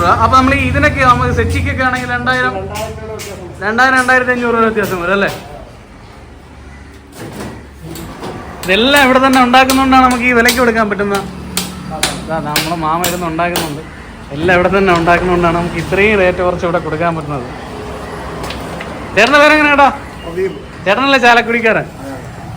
രൂപ. അപ്പൊ നമ്മൾ ഇതിനൊക്കെ നമുക്ക് സെറ്റിക്കൊക്കെ ആണെങ്കിൽ രണ്ടായിരം രണ്ടായിരം രണ്ടായിരത്തി അഞ്ഞൂറ് രൂപ വ്യത്യാസം വരും അല്ലേ? ഇതെല്ലാം ഇവിടെ തന്നെ ഉണ്ടാക്കുന്നതുകൊണ്ടാണ് നമുക്ക് ഈ വിലയ്ക്ക് കൊടുക്കാൻ പറ്റുന്നത്. നമ്മൾ നമ്മളെ മാമ ഇരുന്ന് ഉണ്ടാക്കുന്നുണ്ട്. എല്ലാം ഇവിടെ തന്നെ ഉണ്ടാക്കുന്നതുകൊണ്ടാണ് നമുക്ക് ഇത്രയും റേറ്റ് കുറച്ച് ഇവിടെ കൊടുക്കാൻ പറ്റുന്നത്. ചേട്ടന്റെ പേരെങ്ങനെ കേട്ടോ? ചേട്ടനല്ലേ ചാലക്കുടിക്കാരൻ?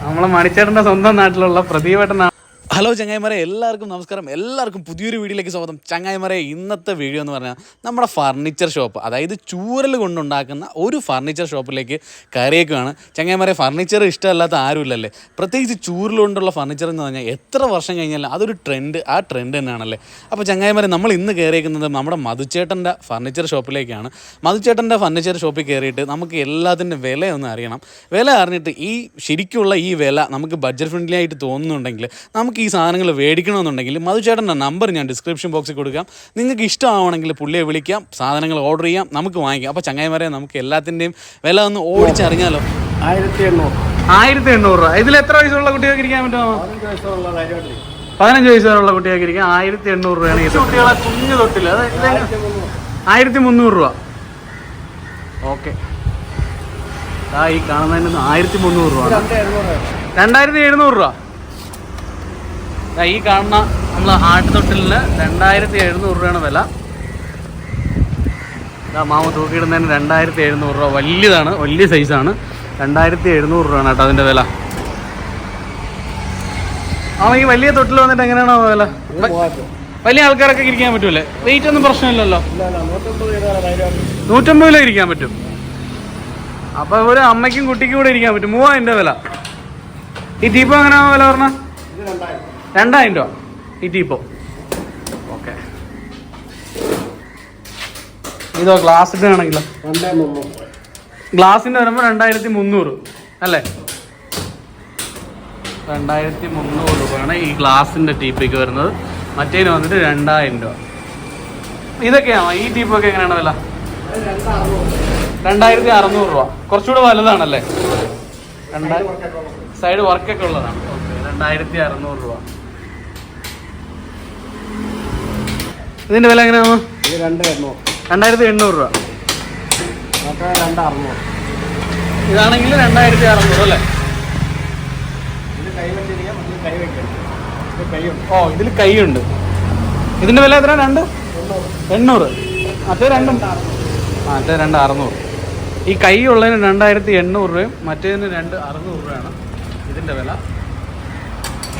നമ്മളെ മണിച്ചേട്ടന്റെ സ്വന്തം നാട്ടിലുള്ള പ്രദീപേട്ടനാണ്. ഹലോ ചങ്ങായിമാരെ എല്ലാവർക്കും നമസ്കാരം. എല്ലാവർക്കും പുതിയൊരു വീഡിയോയിലേക്ക് സ്വാഗതം. ചങ്ങായിമാരെ ഇന്നത്തെ വീഡിയോ എന്ന് പറഞ്ഞാൽ നമ്മുടെ ഫർണിച്ചർ ഷോപ്പ് അതായത് ചൂരൽ കൊണ്ടുണ്ടാക്കുന്ന ഒരു ഫർണിച്ചർ ഷോപ്പിലേക്ക് കയറിയേക്കാണ് ചങ്ങായിമാരെ ഫർണിച്ചർ ഇഷ്ടമല്ലാത്ത ആരുമില്ലല്ലേ? പ്രത്യേകിച്ച് ചൂരൽ കൊണ്ടുള്ള ഫർണിച്ചർ എന്ന് പറഞ്ഞാൽ എത്ര വർഷം കഴിഞ്ഞാലും അതൊരു ട്രെൻഡ് ആ ട്രെൻഡ് തന്നെയാണല്ലേ? അപ്പോൾ ചങ്ങായിമാരെ നമ്മൾ ഇന്ന് കയറിയേക്കുന്നത് നമ്മുടെ മധുച്ചേട്ടന്റെ ഫർണിച്ചർ ഷോപ്പിലേക്കാണ്. മധുച്ചേട്ടന്റെ ഫർണിച്ചർ ഷോപ്പിൽ കയറിയിട്ട് നമുക്ക് എല്ലാത്തിന്റെ വില ഒന്ന് അറിയണം. വില അറിഞ്ഞിട്ട് ഈ ശരിക്കുള്ള ഈ വില നമുക്ക് ബഡ്ജറ്റ് ഫ്രണ്ട്ലി ആയിട്ട് തോന്നുന്നുണ്ടെങ്കിൽ നമുക്ക് ഈ സാധനങ്ങൾ മേടിക്കണമെന്നുണ്ടെങ്കിൽ മധുചേട്ടന്റെ നമ്പർ ഞാൻ ഡിസ്ക്രിപ്ഷൻ ബോക്സിൽ കൊടുക്കാം. നിങ്ങൾക്ക് ഇഷ്ടമാവണമെങ്കിൽ പുള്ളിയെ വിളിക്കാം സാധനങ്ങൾ ഓർഡർ ചെയ്യാം നമുക്ക് വാങ്ങിക്കാം. അപ്പോൾ ചങ്ങായിമാരെ നമുക്ക് എല്ലാത്തിന്റെയും വില ഒന്ന് ഓടിച്ചറിഞ്ഞാലോ? ആയിരത്തി എണ്ണൂറ്. ആയിരത്തി എണ്ണൂറ് രൂപ. ഇതിൽ എത്ര വയസ്സുള്ള കുട്ടികൾക്ക് ഇരിക്കാൻ പറ്റുമോ പതിനഞ്ച് വയസ്സുള്ള കുട്ടികൾക്ക് ഇരിക്കാം ആയിരത്തി എണ്ണൂറ് രൂപയാണ് ഈ കുട്ടികളെ കുഞ്ഞു തൊട്ടില്ല ആയിരത്തി മുന്നൂറ്. രൂപ. ഓക്കെ. ആ ഈ കാണുന്നതിന് ആയിരത്തി മുന്നൂറ് രൂപ. രണ്ടായിരത്തി എഴുന്നൂറ് രൂപ. ഈ കാണുന്ന നമ്മൾ ആട്ടുതൊട്ടിലിന് രണ്ടായിരത്തി എഴുന്നൂറ് രൂപയാണ് വില. മാമ തൂക്കിയിടുന്നതിന് രണ്ടായിരത്തി എഴുന്നൂറ് രൂപ. വലിയതാണ് വലിയ സൈസാണ്. രണ്ടായിരത്തി എഴുന്നൂറ് രൂപയാണ് കേട്ടോ അതിന്റെ വില. ആ ഈ വലിയ തൊട്ടിൽ വന്നിട്ട് എങ്ങനെയാണോ വില? വലിയ ആൾക്കാരൊക്കെ ഇരിക്കാൻ പറ്റൂലേ? വെയിറ്റ് ഒന്നും പ്രശ്നമില്ലല്ലോ? നൂറ്റമ്പത് കിലോ ഇരിക്കാൻ പറ്റും. അപ്പൊ ഒരു അമ്മയ്ക്കും കുട്ടിക്കും കൂടെ ഇരിക്കാൻ പറ്റും. മൂവായിരം രൂപ വില. ഈ ദീപം എങ്ങനെയാ വില പറഞ്ഞ? രണ്ടായിരം രൂപ. ഈ ടീപ്പോ. ഓക്കെ. ഇതോ ഗ്ലാസിന്റെ ആണെങ്കിലോ ഗ്ലാസിന്റെ വരുമ്പോൾ രണ്ടായിരത്തി മുന്നൂറ്. അല്ലേ? രണ്ടായിരത്തി മുന്നൂറ് രൂപയാണ് ഈ ഗ്ലാസിന്റെ ടീപ്പിക്ക് വരുന്നത്. മറ്റേന് വന്നിട്ട് രണ്ടായിരം രൂപ. ഇതൊക്കെയാണോ? ഈ ടീപ്പൊക്കെ എങ്ങനെയാണ് വില? രണ്ടായിരത്തി അറുന്നൂറ് രൂപ. കുറച്ചുകൂടെ വലുതാണല്ലേ? രണ്ടായിരം സൈഡ് വർക്കൊക്കെ ഉള്ളതാണ്. രണ്ടായിരത്തി അറുന്നൂറ് രൂപ. ഇതിന്റെ വില എങ്ങനെയാണ് രണ്ടായിരത്തി എണ്ണൂറ്. രൂപ. ഇതാണെങ്കിൽ രണ്ടായിരത്തി അറുന്നൂറ് അല്ലേ? ഓ ഇതിൽ കൈയുണ്ട് ഇതിന്റെ വില എത്ര രണ്ട്? എണ്ണൂറ്. മറ്റേ രണ്ടും? മറ്റേ രണ്ട് അറുന്നൂറ്. ഈ കൈ ഉള്ളതിന് രണ്ടായിരത്തി എണ്ണൂറ് രൂപയും മറ്റേതിന് രണ്ട് അറുന്നൂറ് രൂപയാണ് ഇതിന്റെ വില.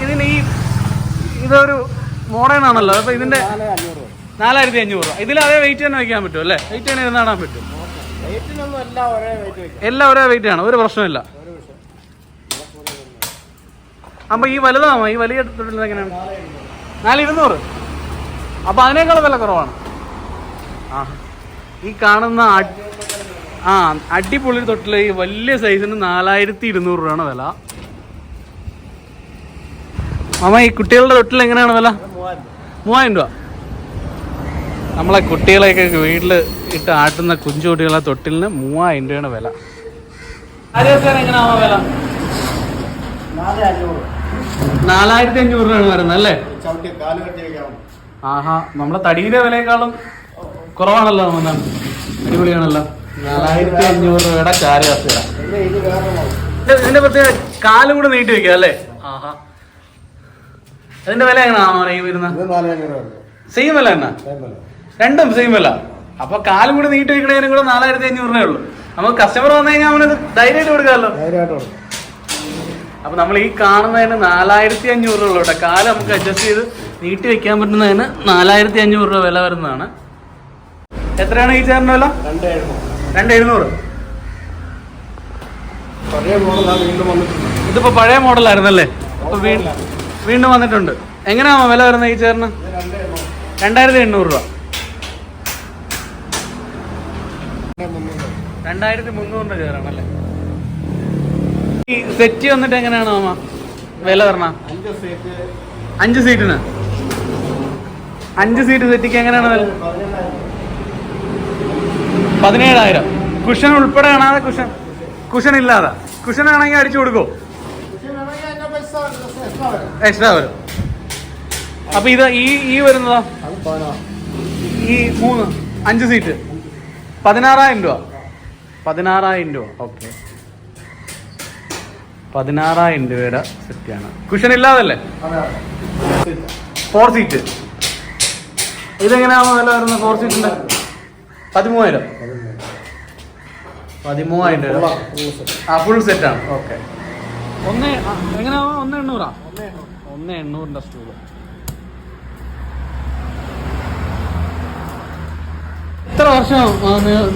ഇതിന് ഈ ഇതൊരു മോഡേൺ ആണല്ലോ. അപ്പൊ ഇതിന്റെ നാല് അഞ്ഞൂറ്. രൂപ നാലായിരത്തി അഞ്ഞൂറ് രൂപ. ഇതിൽ അതേ വെയിറ്റ് തന്നെ വെക്കാൻ പറ്റും അല്ലേ? വെയിറ്റ് തന്നെ ഇരുന്ന് കാണാൻ പറ്റും. എല്ലാം ഒരേ വെയിറ്റ് ആണ്. ഒരു പ്രശ്നമില്ല അപ്പൊ ഈ വലുതാണോ? ഈ വലിയ തൊട്ടിൽ എങ്ങനെയാണ്? നാല് ഇരുന്നൂറ് അപ്പൊ അതിനേക്കാൾ വില കുറവാണ്. ആ. ഈ കാണുന്ന ആ അടിപൊളി തൊട്ടിൽ ഈ വലിയ സൈസിന് നാലായിരത്തി ഇരുന്നൂറ് രൂപയാണ് വില. മാമ ഈ കുട്ടികളുടെ തൊട്ടിൽ എങ്ങനെയാണ് വില? മൂവായിരം രൂപ. നമ്മളെ കുട്ടികളെയൊക്കെ വീട്ടിൽ ഇട്ട് ആട്ടുന്ന കുഞ്ചു കുട്ടികളെ തൊട്ടിലിന് മൂവായിരം രൂപയാണ് വില. നാലായിരത്തി അഞ്ഞൂറ്. രൂപയാണ് വരുന്നത് അല്ലേ? ആഹാ നമ്മളെ തടിയുടെ വിലയേക്കാളും കുറവാണല്ലോ നമ്മൾ അടിപൊളിയാണല്ലോ. നാലായിരത്തി അഞ്ഞൂറ് രൂപയുടെ ചാരി കസേര. പിന്നെ ഇത് വേറെ ഇതിന്റെ പ്രത്യേക കാലും കൂടെ നീട്ടി വെക്കുക അല്ലേ? ആഹാ. അതിന്റെ വില എങ്ങനെയാണോ ഈ രൂപ സെയിം വില എന്നാ. രണ്ടും സെയിം വില അപ്പൊ കാലും കൂടി നീട്ടി വെക്കണേനും കൂടെ നാലായിരത്തി അഞ്ഞൂറ് രൂപയേ ഉള്ളൂ. നമുക്ക് കസ്റ്റമർ വന്നു കഴിഞ്ഞാൽ അവനത് ധൈര്യമായിട്ട് കൊടുക്കാമല്ലോ അപ്പൊ നമ്മൾ ഈ കാണുന്നതിന് നാലായിരത്തി അഞ്ഞൂറ് രൂപ കേട്ടോ. കാൽ നമുക്ക് അഡ്ജസ്റ്റ് ചെയ്ത് നീട്ടി വെക്കാൻ പറ്റുന്നതിന് നാലായിരത്തി അഞ്ഞൂറ് രൂപ വില വരുന്നതാണ്. എത്രയാണ് ഈ ചേർന്ന വില? രണ്ട് എഴുന്നൂറ്. ഇതിപ്പോ പഴയ മോഡലായിരുന്നല്ലേ അപ്പൊ വീണ്ടും വന്നിട്ടുണ്ട്. എങ്ങനെയാണോ വില വരുന്നത് ഈ ചേറിന് രണ്ട് രണ്ടായിരത്തി എണ്ണൂറ് രൂപ രണ്ട് മുന്നൂറ് രണ്ടായിരത്തി മുന്നൂറിന്റെ ചേറാണല്ലേ ഈ സെറ്റ് വന്നിട്ട് എങ്ങനെയാണ് മാമ? വില പറഞ്ഞ അഞ്ച് സീറ്റ് അഞ്ച് സീറ്റിന് അഞ്ച് സീറ്റ് സെറ്റിക്ക് എങ്ങനെയാണ് വില? പതിനേഴായിരം. കുഷൻ ഉൾപ്പെടെ കാണാതെ കുഷൻ കുഷൻ ഇല്ലാതെ. കുഷൻ ആണെങ്കിൽ അടിച്ചു കൊടുക്കോ? എക്സ്ട്രാ വരും. അപ്പൊ ഇത് ഈ ഈ വരുന്നതോ? ഈ മൂന്ന്. അഞ്ച് സീറ്റ് പതിനാറായിരം രൂപ. പതിനാറായിരം രൂപ. ഓക്കെ. പതിനാറായിരം രൂപയുടെ സെറ്റാണ് കുഷൻ ഇല്ലാതല്ലേ? ഫോർ സീറ്റ് ഇതെങ്ങനെയാണോ വില വരുന്നത്? ഫോർ സീറ്റിന്റെ പതിമൂവായിരം. പതിമൂവായിരം രൂപ ആ ഫുൾ സെറ്റാണ് ഓക്കെ ഒന്ന് എങ്ങനെയാണോ ഒന്ന് എണ്ണൂറാ? ഒന്ന് എണ്ണൂറിന്റെ സ്റ്റൂൾ എത്ര വർഷം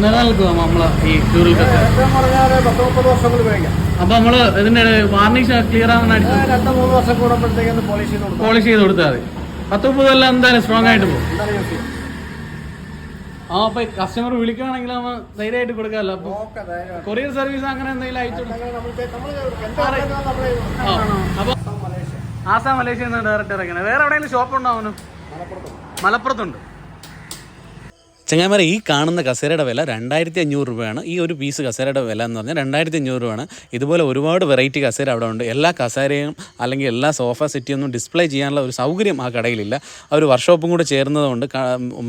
നിലനിൽക്കുക നമ്മൾ ഈ ഉപയോഗിക്കാം അപ്പൊ നമ്മൾ ഇതിന്റെ വാർണിഷ് ക്ലിയർ ആവുന്ന പോളിഷ് ചെയ്ത് കൊടുത്താൽ മതി. പത്ത് മുപ്പത് കൊല്ലം എന്തായാലും സ്ട്രോങ് ആയിട്ട് പോകും. ആ അപ്പൊ കസ്റ്റമർ വിളിക്കുകയാണെങ്കിൽ നമ്മൾ ധൈര്യമായിട്ട് കൊടുക്കാമല്ലോ. അപ്പൊ കൊറിയർ സർവീസ് അങ്ങനെ എന്തെങ്കിലും അയച്ചു ആസാം അപ്പൊ മലേഷ്യ. ആസാം മലേഷ്യ ഡയറക്റ്റ് ഇറങ്ങണേ. വേറെ എവിടെയെങ്കിലും ഷോപ്പ് ഉണ്ടോ അവനും? മലപ്പുറത്ത് മലപ്പുറത്തുണ്ട്. ചങ്ങാമര ഈ കാണുന്ന കസേരയുടെ വില രണ്ടായിരത്തി അഞ്ഞൂറ് രൂപയാണ്. ഈ ഒരു പീസ് കസേരയുടെ വില എന്ന് പറഞ്ഞാൽ രണ്ടായിരത്തി അഞ്ഞൂറ് രൂപയാണ്. ഇതുപോലെ ഒരുപാട് വെറൈറ്റി കസേര അവിടെ ഉണ്ട്. എല്ലാ കസേരയും അല്ലെങ്കിൽ എല്ലാ സോഫ സെറ്റിയൊന്നും ഡിസ്പ്ലേ ചെയ്യാനുള്ള ഒരു സൗകര്യം ആ കടയിലില്ല. ആ ഒരു വർക്ക്ഷോപ്പും കൂടെ ചേർന്നതുകൊണ്ട്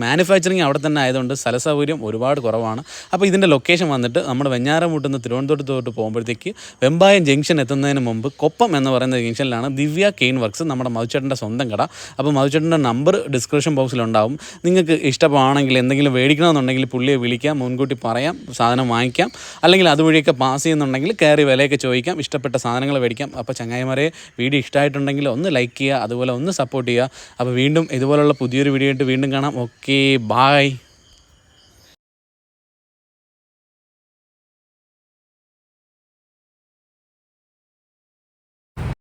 മാനുഫാക്ചറിങ് അവിടെ തന്നെ ആയതുകൊണ്ട് സ്ഥല സൗകര്യം ഒരുപാട് കുറവാണ്. അപ്പോൾ ഇതിന്റെ ലൊക്കേഷൻ വന്നിട്ട് നമ്മുടെ വെഞ്ഞാറമൂട്ടിൽ നിന്ന് തിരുവനന്തപുരത്തോട്ട് പോകുമ്പോഴത്തേക്ക് വെമ്പായം ജംഗ്ഷൻ എത്തുന്നതിന് മുമ്പ് കൊപ്പം എന്ന് പറയുന്ന ജംഗ്ഷനിലാണ് ദിവ്യ കെയിൻ വർക്ക്സ് നമ്മുടെ മധുചേട്ടന്റെ സ്വന്തം കട. അപ്പോൾ മധുചേട്ടന്റെ നമ്പർ ഡിസ്ക്രിപ്ഷൻ ബോക്സിലുണ്ടാവും നിങ്ങൾക്ക് ഇഷ്ടമാണെങ്കിൽ എന്തെങ്കിലും മേടിക്കണമെന്നുണ്ടെങ്കിൽ പുള്ളിയെ വിളിക്കാം മുൻകൂട്ടി പറയാം സാധനം വാങ്ങിക്കാം അല്ലെങ്കിൽ അതുവഴിയൊക്കെ പാസ് ചെയ്യുന്നുണ്ടെങ്കിൽ കയറി വിലയൊക്കെ ചോദിക്കാം ഇഷ്ടപ്പെട്ട സാധനങ്ങൾ മേടിക്കാം. അപ്പോൾ ചങ്ങായിമാരെ വീഡിയോ ഇഷ്ടമായിട്ടുണ്ടെങ്കിൽ ഒന്ന് ലൈക്ക് ചെയ്യുക അതുപോലെ ഒന്ന് സപ്പോർട്ട് ചെയ്യുക. അപ്പോൾ വീണ്ടും ഇതുപോലുള്ള പുതിയൊരു വീഡിയോ ആയിട്ട് വീണ്ടും കാണാം. Okay bye